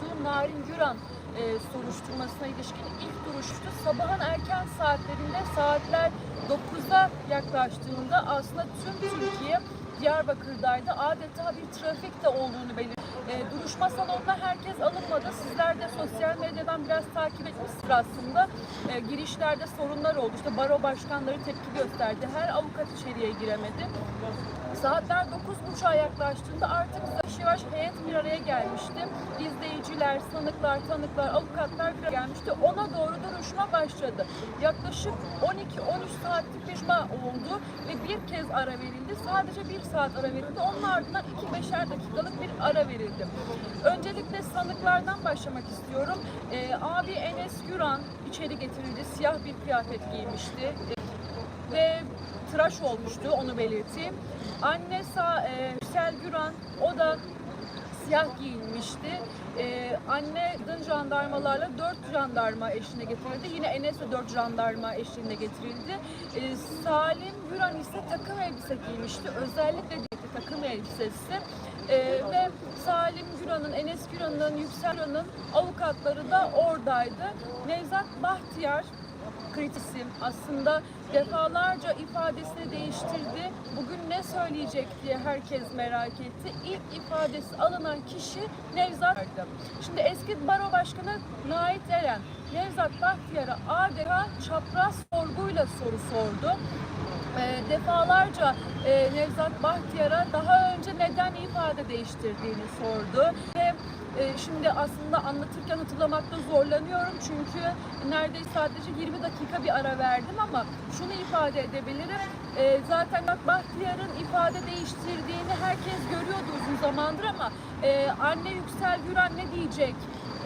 açtığı Narin Güran e, soruşturmasına ilişkin ilk duruştu. Sabahın erken saatlerinde saatler 9'a yaklaştığında aslında tüm Türkiye Diyarbakır'daydı. Adeta bir trafik de olduğunu belirtti. E, duruşma salonuna herkes alınmadı. Sizler de sosyal medyadan biraz takip etmişsiniz aslında. E, girişlerde sorunlar oldu. İşte baro başkanları tepki gösterdi. Her avukat içeriye giremedi. Saatler 9.30'a yaklaştığında artık yavaş heyet bir araya gelmişti. İzleyiciler, sanıklar, tanıklar, avukatlar bir araya gelmişti. Ona doğru duruşma başladı. Yaklaşık 12-13 saatlik duruşma oldu ve bir kez ara verildi. Sadece bir saat ara verildi. Onun ardından 2-5'er dakikalık bir ara verildi. Öncelikle sanıklardan başlamak istiyorum. Ee, abi Enes Güran içeri getirildi. Siyah bir kıyafet giymişti. Ee, ve tıraş olmuştu onu belirteyim. Anne sağ e, Yüksel Güran o da siyah giyinmişti. Ee, anne dın jandarmalarla dört jandarma eşliğinde getirildi. Yine Enes de dört jandarma eşliğinde getirildi. Ee, Salim Güran ise takım elbise giymişti. Özellikle dedi takım elbisesi. Ee, ve Salim Güran'ın, Enes Güran'ın, Yüksel Güran'ın avukatları da oradaydı. Nevzat Bahtiyar kritisim aslında defalarca ifadesini değiştirdi. Bugün ne söyleyecek diye herkes merak etti. İlk ifadesi alınan kişi Nevzat'tı. Şimdi eski baro başkanı Nait Eren, Nevzat Bahtiyar'a adeta çapraz sorguyla soru sordu. E, defalarca e, Nevzat Bahtiyar'a daha önce neden ifade değiştirdiğini sordu e, şimdi aslında anlatırken hatırlamakta zorlanıyorum çünkü neredeyse sadece 20 dakika bir ara verdim ama şunu ifade edebilirim. E, zaten Nevzat Bahtiyar'ın ifade değiştirdiğini herkes görüyordu uzun zamandır ama e, anne Yüksel Güran ne diyecek?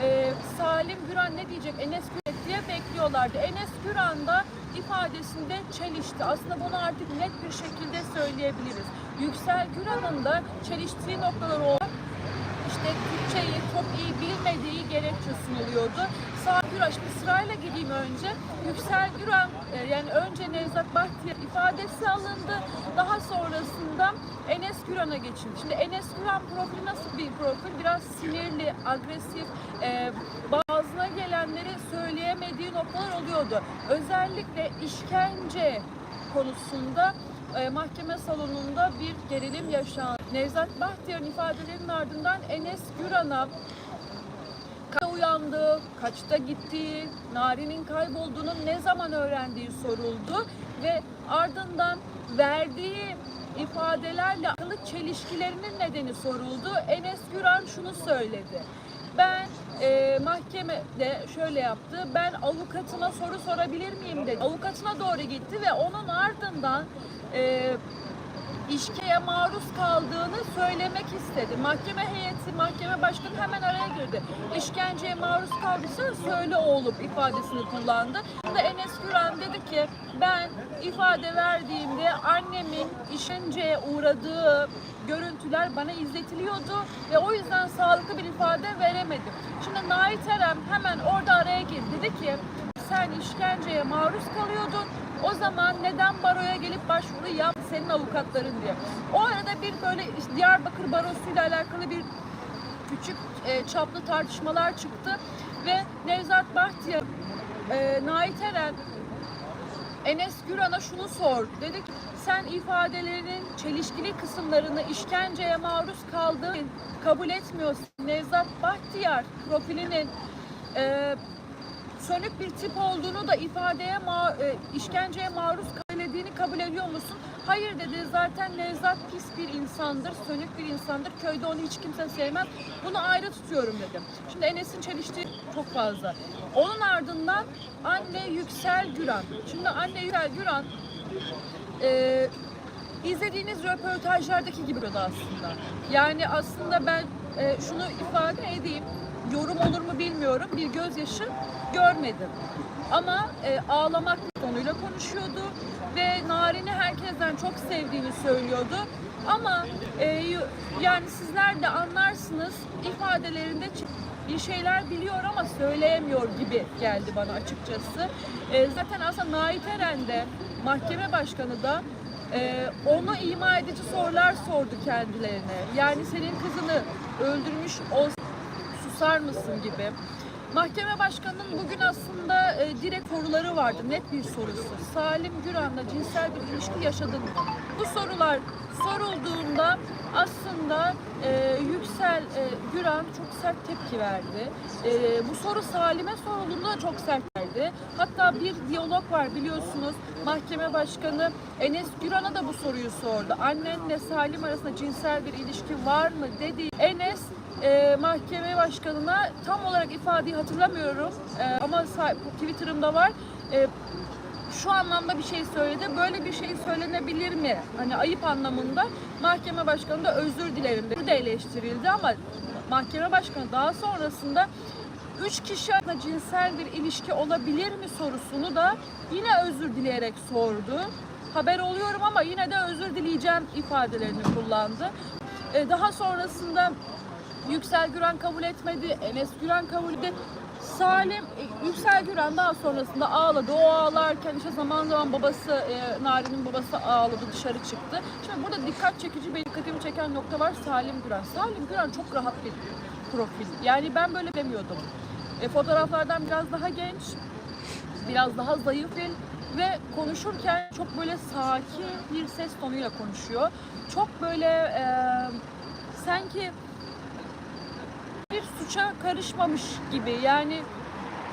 E, Salim Güran ne diyecek? Enes Güran diye bekliyorlardı. Enes Güran da ifadesinde çelişti. Aslında bunu artık net bir şekilde söyleyebiliriz. Yüksel Güran'ın da çeliştiği noktalar oldu. İşte Türkçeyi çok iyi bilmediği gerekçe sunuluyordu. Sağ Güran, şimdi sırayla gideyim önce. Yüksel Güran, e, yani önce Nevzat Bahtiyar ifadesi alındı. Daha sonrasında Enes Güran'a geçildi. Şimdi Enes Güran profili nasıl bir profil? Biraz sinirli, agresif, e, bazına gelenleri söyleyemediği noktalar oluyordu. Özellikle işkence konusunda e, mahkeme salonunda bir gerilim yaşandı. Nevzat Bahtiyar'ın ifadelerinin ardından Enes Güran'a kaçta uyandığı, kaçta gittiği, Nari'nin kaybolduğunu ne zaman öğrendiği soruldu ve ardından verdiği ifadelerle akıllı çelişkilerinin nedeni soruldu. Enes Güran şunu söyledi. Ben e, mahkemede şöyle yaptı. Ben avukatına soru sorabilir miyim dedi. Avukatına doğru gitti ve onun ardından e, işkeye maruz kaldığını söylemek istedi. Mahkeme heyeti, mahkeme başkanı hemen araya girdi. İşkenceye maruz kaldıysa söyle oğlum ifadesini kullandı. Ve Enes Güran dedi ki ben ifade verdiğimde annemin işkenceye uğradığı görüntüler bana izletiliyordu ve o yüzden sağlıklı bir ifade veremedim. Şimdi Nait Erem hemen orada araya girdi. Dedi ki sen işkenceye maruz kalıyordun. O zaman neden baroya gelip başvuru yap senin avukatların diye. O arada bir böyle işte Diyarbakır barosuyla alakalı bir küçük e, çaplı tartışmalar çıktı ve Nevzat Bahtiyar, e, Nait Eren Enes Güran'a şunu sor. Dedi ki sen ifadelerinin çelişkili kısımlarını işkenceye maruz kaldığın kabul etmiyorsun. Nevzat Bahtiyar profilinin e, sönük bir tip olduğunu da ifadeye ma- e, işkenceye maruz kabul ediyor musun? Hayır dedi zaten Nevzat pis bir insandır, sönük bir insandır. Köyde onu hiç kimse sevmez. Bunu ayrı tutuyorum dedim. Şimdi Enes'in çeliştiği çok fazla. Onun ardından anne Yüksel Güran. Şimdi anne Yüksel Güran e, izlediğiniz röportajlardaki gibi oldu aslında. Yani aslında ben e, şunu ifade edeyim. Yorum olur mu bilmiyorum. Bir gözyaşı görmedim. Ama e, ağlamak tonuyla konuşuyordu ve Narin'i herkesten çok sevdiğini söylüyordu. Ama e, yani sizler de anlarsınız ifadelerinde bir şeyler biliyor ama söyleyemiyor gibi geldi bana açıkçası. E, zaten aslında Nait Eren de mahkeme başkanı da ee, onu ima edici sorular sordu kendilerine. Yani senin kızını öldürmüş ol susar mısın gibi. Mahkeme başkanının bugün aslında e, direkt soruları vardı. Net bir sorusu. Salim Güran'la cinsel bir ilişki yaşadın mı? Bu sorular sorulduğunda aslında e, Yüksel e, Güran çok sert tepki verdi. E, bu soru Salim'e sorulduğunda da çok sert verdi. Hatta bir diyalog var biliyorsunuz. Mahkeme başkanı Enes Güran'a da bu soruyu sordu. Annenle Salim arasında cinsel bir ilişki var mı dedi. Enes e, mahkeme başkanına tam olarak ifadeyi hatırlamıyorum E, ama Twitter'ımda var. E, şu anlamda bir şey söyledi. Böyle bir şey söylenebilir mi? Hani ayıp anlamında mahkeme başkanı da özür dilerim dedi. Da eleştirildi ama mahkeme başkanı daha sonrasında üç kişi arasında cinsel bir ilişki olabilir mi sorusunu da yine özür dileyerek sordu. Haber oluyorum ama yine de özür dileyeceğim ifadelerini kullandı. Daha sonrasında Yüksel Güran kabul etmedi, Enes Güran kabul etti. Salim, e, Yüksel Güran daha sonrasında ağladı. O ağlarken işte zaman zaman babası, e, Nari'nin babası ağladı, dışarı çıktı. Şimdi burada dikkat çekici bir dikkatimi çeken nokta var Salim Güran. Salim Güran çok rahat bir profil. Yani ben böyle demiyordum. E, fotoğraflardan biraz daha genç, biraz daha zayıf bir ve konuşurken çok böyle sakin bir ses tonuyla konuşuyor. Çok böyle e, sanki suça karışmamış gibi yani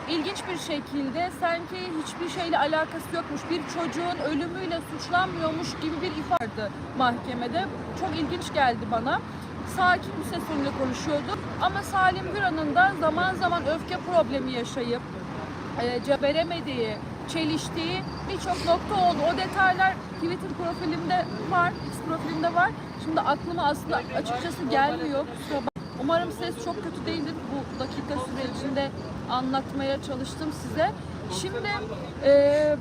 ilginç bir şekilde sanki hiçbir şeyle alakası yokmuş bir çocuğun ölümüyle suçlanmıyormuş gibi bir ifade mahkemede çok ilginç geldi bana sakin bir ses tonuyla konuşuyordu ama Salim Güran'ın da zaman zaman öfke problemi yaşayıp e, ceberemediği, çeliştiği birçok nokta oldu. O detaylar Twitter profilimde var, X profilimde var. Şimdi aklıma aslında açıkçası gelmiyor. Umarım ses çok kötü değildir. Bu dakika sürecinde anlatmaya çalıştım size. Şimdi e,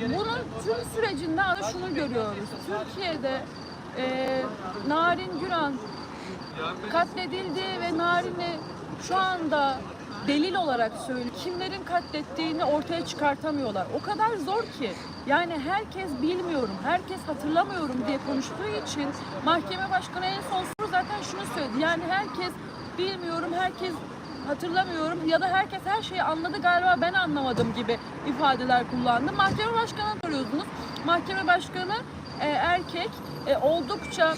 bunun tüm sürecinde şunu görüyoruz. Türkiye'de e, Narin Güran katledildi ve Narin'i şu anda delil olarak söylüyor. Kimlerin katlettiğini ortaya çıkartamıyorlar. O kadar zor ki. Yani herkes bilmiyorum, herkes hatırlamıyorum diye konuştuğu için mahkeme başkanı en son soru zaten şunu söyledi. Yani herkes bilmiyorum, herkes hatırlamıyorum ya da herkes her şeyi anladı galiba ben anlamadım gibi ifadeler kullandı. Mahkeme başkanı soruyorsunuz. Mahkeme başkanı e, erkek e, oldukça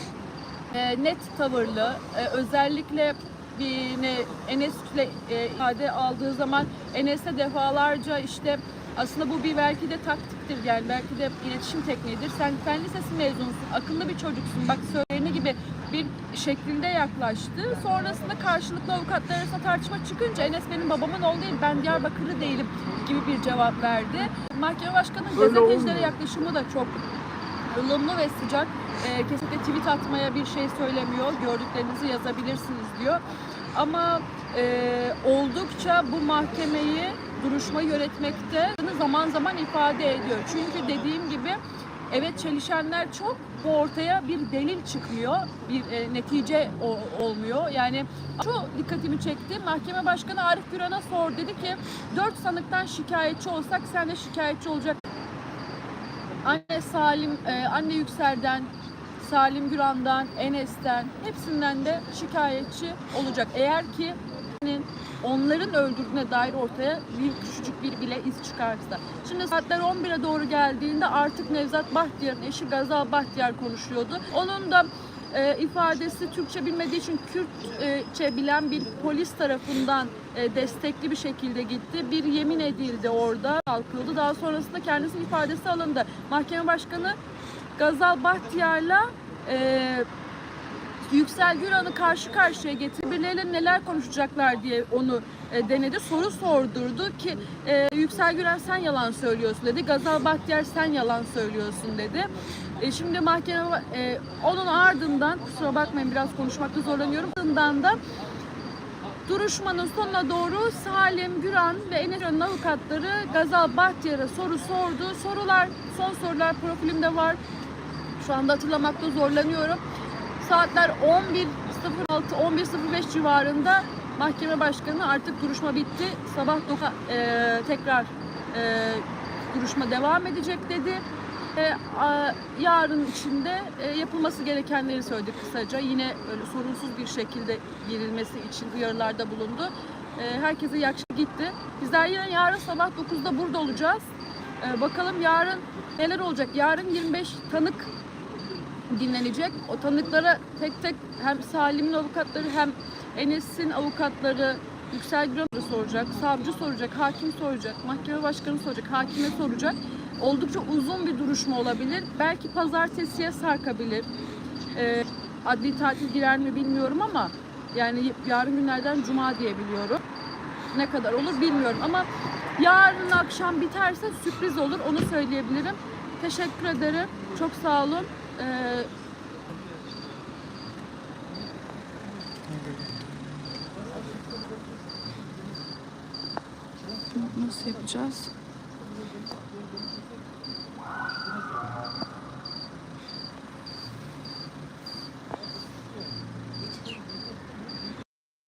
e, net tavırlı. E, özellikle bir ne, Enes'le e, ifade aldığı zaman Enes'e defalarca işte aslında bu bir belki de taktiktir yani belki de iletişim tekniğidir. Sen fen lisesi mezunusun, akıllı bir çocuksun. Bak söyleni gibi bir şeklinde yaklaştı. Sonrasında karşılıklı avukatlar arasında tartışma çıkınca Enes benim babamın oğlu değil, ben Diyarbakırlı değilim gibi bir cevap verdi. Mahkeme başkanının gazetecilere yaklaşımı da çok ılımlı ve sıcak. Ee, kesinlikle tweet atmaya bir şey söylemiyor. Gördüklerinizi yazabilirsiniz diyor. Ama e, oldukça bu mahkemeyi duruşma yönetmekte zaman zaman ifade ediyor. Çünkü dediğim gibi evet çelişenler çok bu ortaya bir delil çıkmıyor. Bir e, netice o- olmuyor. Yani şu dikkatimi çekti. Mahkeme Başkanı Arif Güran'a sor dedi ki dört sanıktan şikayetçi olsak sen de şikayetçi olacak Anne Salim, e, anne Yüksel'den, Salim Güran'dan, Enes'ten hepsinden de şikayetçi olacak. Eğer ki onların öldürdüğüne dair ortaya bir küçücük bir bile iz çıkarsa. Şimdi saatler 11'e doğru geldiğinde artık Nevzat Bahtiyar'ın eşi Gazal Bahtiyar konuşuyordu. Onun da e, ifadesi Türkçe bilmediği için Kürtçe bilen bir polis tarafından e, destekli bir şekilde gitti. Bir yemin edildi orada, kalkıldı. Daha sonrasında kendisinin ifadesi alındı. Mahkeme Başkanı Gazal Bahtiyar'la e, Yüksel Güran'ı karşı karşıya getirip birbirleriyle neler konuşacaklar diye onu e, denedi. Soru sordurdu ki e, Yüksel Güran sen yalan söylüyorsun dedi. Gazal Bahtiyar sen yalan söylüyorsun dedi. E, şimdi mahkeme e, onun ardından kusura bakmayın biraz konuşmakta zorlanıyorum. Ardından da Duruşmanın sonuna doğru Salim Güran ve Enes Güran'ın avukatları Gazal Bahtiyar'a soru sordu. Sorular, son sorular profilimde var. Şu anda hatırlamakta zorlanıyorum. Saatler 11.06, 11.05 civarında mahkeme başkanı artık duruşma bitti. Sabah 9'a e, tekrar e, duruşma devam edecek dedi. E, a- yarın içinde e, yapılması gerekenleri söyledik kısaca. Yine öyle sorunsuz bir şekilde girilmesi için uyarılarda bulundu. E, herkese iyi gitti. Bizler yine yarın sabah 9'da burada olacağız. E, bakalım yarın neler olacak? Yarın 25 tanık dinlenecek. O tanıklara tek tek hem Salim'in avukatları hem Enes'in avukatları Yüksel Güran'ı soracak, savcı soracak, hakim soracak, mahkeme başkanı soracak, hakime soracak. Oldukça uzun bir duruşma olabilir. Belki pazartesiye sarkabilir. Ee, adli tatil girer mi bilmiyorum ama yani yarın günlerden cuma diye biliyorum. Ne kadar olur bilmiyorum ama yarın akşam biterse sürpriz olur onu söyleyebilirim. Teşekkür ederim. Çok sağ olun. Ee, Nasıl yapacağız?